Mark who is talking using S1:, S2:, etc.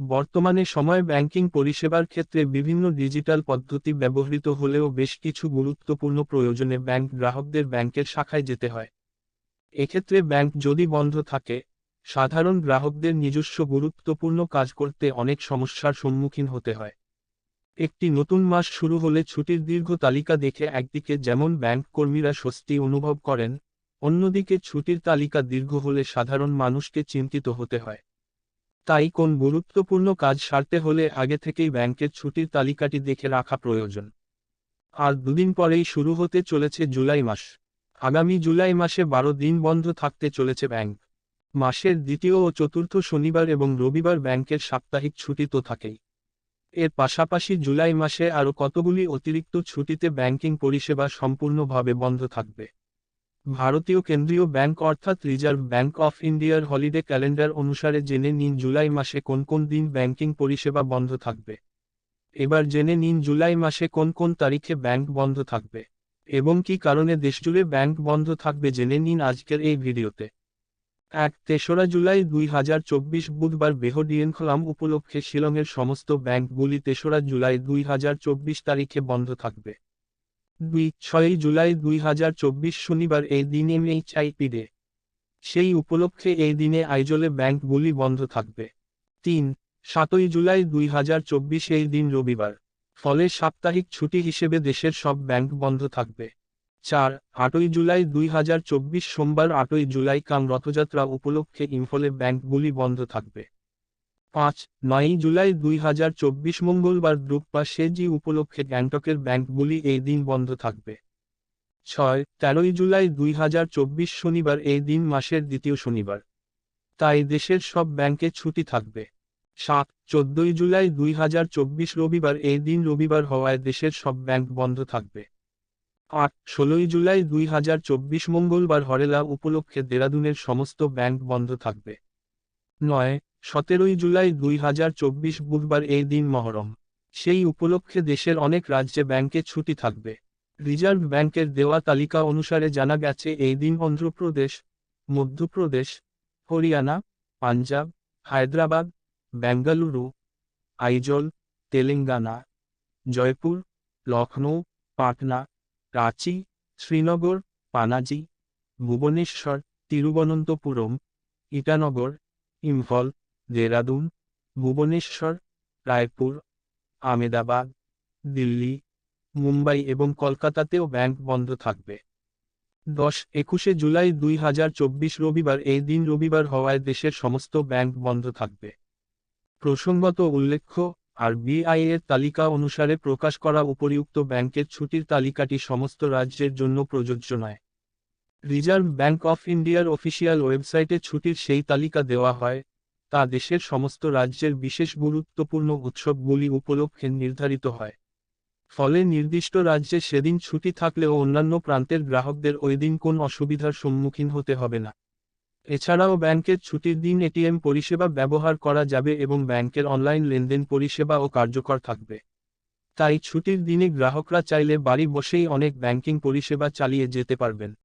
S1: বর্তমানে সময় ব্যাংকিং পরিষেবার ক্ষেত্রে বিভিন্ন ডিজিটাল পদ্ধতি ব্যবহৃত হলেও বেশ কিছু গুরুত্বপূর্ণ প্রয়োজনে ব্যাংক গ্রাহকদের ব্যাংকের শাখায় যেতে হয়। এক্ষেত্রে ব্যাংক যদি বন্ধ থাকে, সাধারণ গ্রাহকদের নিজস্ব গুরুত্বপূর্ণ কাজ করতে অনেক সমস্যার সম্মুখীন হতে হয়। একটি নতুন মাস শুরু হলে ছুটির দীর্ঘ তালিকা দেখে একদিকে যেমন ব্যাংক কর্মীরা স্বস্তি অনুভব করেন, অন্যদিকে ছুটির তালিকা দীর্ঘ হলে সাধারণ মানুষকে চিন্তিত হতে হয়। তাই কোন গুরুত্বপূর্ণ কাজ সারতে হলে আগে থেকেই ব্যাংকের ছুটির তালিকাটি দেখে রাখা প্রয়োজন। আর দুদিন পরেই শুরু হতে চলেছে জুলাই মাস। আগামী জুলাই মাসে বারো দিন বন্ধ থাকতে চলেছে ব্যাংক। মাসের দ্বিতীয় ও চতুর্থ শনিবার এবং রবিবার ব্যাংকের সাপ্তাহিক ছুটি তো থাকেই। এর পাশাপাশি জুলাই মাসে আরও কতগুলি অতিরিক্ত ছুটিতে ব্যাংকিং পরিষেবা সম্পূর্ণভাবে বন্ধ থাকবে। ভারতীয় কেন্দ্রীয় ব্যাংক অর্থাৎ রিজার্ভ ব্যাংক অফ ইন্ডিয়ার হলিডে ক্যালেন্ডার অনুসারে জেনে নিন জুলাই মাসে কোন কোন দিন ব্যাংকিং পরিষেবা বন্ধ থাকবে। এবার জেনে নিন জুলাই মাসে কোন কোন তারিখে ব্যাংক বন্ধ থাকবে এবং কি কারণে দেশজুড়ে ব্যাংক বন্ধ থাকবে জেনে নিন আজকের এই ভিডিওতে। এক, তেসরা জুলাই দুই হাজার চব্বিশ বুধবার বেহডিয়েনখলাম উপলক্ষে শিলংয়ের সমস্ত ব্যাংকগুলি তেসরা জুলাই দুই হাজার চব্বিশ তারিখে বন্ধ থাকবে। দুই ছয়ই জুলাই দুই হাজার চব্বিশ শনিবার এই দিন এমএইচআইপি ডে সেই উপলক্ষে এই দিনে আইজলে ব্যাংকগুলি বন্ধ থাকবে। তিন, সাতই জুলাই দুই হাজার চব্বিশ এই দিন রবিবার। ফলে সাপ্তাহিক ছুটি হিসেবে দেশের সব ব্যাংক বন্ধ থাকবে। চার, আটই জুলাই দুই হাজার চব্বিশ সোমবার আটই জুলাই কাম রথযাত্রা উপলক্ষে ইম্ফলে ব্যাংকগুলি বন্ধ থাকবে। পাঁচ, নয়ই জুলাই দুই হাজার চব্বিশ মঙ্গলবার দ্রুপা সেজি উপলক্ষে গ্যাংটকের ব্যাংকগুলি এই দিন বন্ধ থাকবে। ছয়, তেরোই জুলাই দুই হাজার চব্বিশ শনিবার এই দিন মাসের দ্বিতীয় শনিবার। তাই দেশের সব ব্যাংকে ছুটি থাকবে। সাত, চোদ্দই জুলাই দুই হাজার চব্বিশ রবিবার এই দিন রবিবার হওয়ায় দেশের সব ব্যাংক বন্ধ থাকবে। আট, ষোলোই জুলাই দুই হাজার চব্বিশ মঙ্গলবার হরেলা উপলক্ষে দেরাদুনের সমস্ত ব্যাংক বন্ধ থাকবে। নয় সতেরোই জুলাই দুই হাজার চব্বিশ বুধবার এই দিন মহরম। সেই উপলক্ষে দেশের অনেক রাজ্যে ব্যাংকে ছুটি থাকবে। রিজার্ভ ব্যাংকের দেওয়া তালিকা অনুসারে জানা গেছে, এই দিন অন্ধ্রপ্রদেশ, মধ্যপ্রদেশ, হরিয়ানা, পাঞ্জাব, হায়দ্রাবাদ, বেঙ্গালুরু, আইজল, তেলেঙ্গানা, জয়পুর লখনৌ পাটনা, রাঁচি, শ্রীনগর, পানাজি, ভুবনেশ্বর, তিরুবনন্তপুরম, ইটানগর, ইম্ফল দেরাদুন, ভুবনেশ্বর, রায়পুর আমেদাবাদ দিল্লি, মুম্বাই এবং কলকাতাতেও ব্যাংক বন্ধ থাকবে। দশ একুশে জুলাই দুই হাজার চব্বিশ রবিবার এই দিন রবিবার হওয়ায় দেশের সমস্ত ব্যাংক বন্ধ থাকবে। প্রসঙ্গত উল্লেখ্য আর বিআই এর তালিকা অনুসারে প্রকাশ করা উপরিউক্ত ব্যাংকের ছুটির তালিকাটি সমস্ত রাজ্যের জন্য প্রযোজ্য নয়। রিজার্ভ ব্যাংক অফ ইন্ডিয়ার অফিসিয়াল ওয়েবসাইটে ছুটির সেই তালিকা দেওয়া হয় তা দেশের সমস্ত রাজ্যের বিশেষ গুরুত্বপূর্ণ উৎসবগুলি উপলক্ষে নির্ধারিত হয়। ফলে নির্দিষ্ট রাজ্যে সেদিন ছুটি থাকলেও অন্যান্য প্রান্তের গ্রাহকদের ওই দিন কোন অসুবিধার সম্মুখীন হতে হবে না। এছাড়াও ব্যাংকের ছুটির দিন এটিএম পরিষেবা ব্যবহার করা যাবে এবং ব্যাংকের অনলাইন লেনদেন পরিষেবা ও কার্যকর থাকবে। তাই ছুটির দিনে গ্রাহকরা চাইলে বাড়ি বসেই অনেক ব্যাংকিং পরিষেবা চালিয়ে যেতে পারবেন।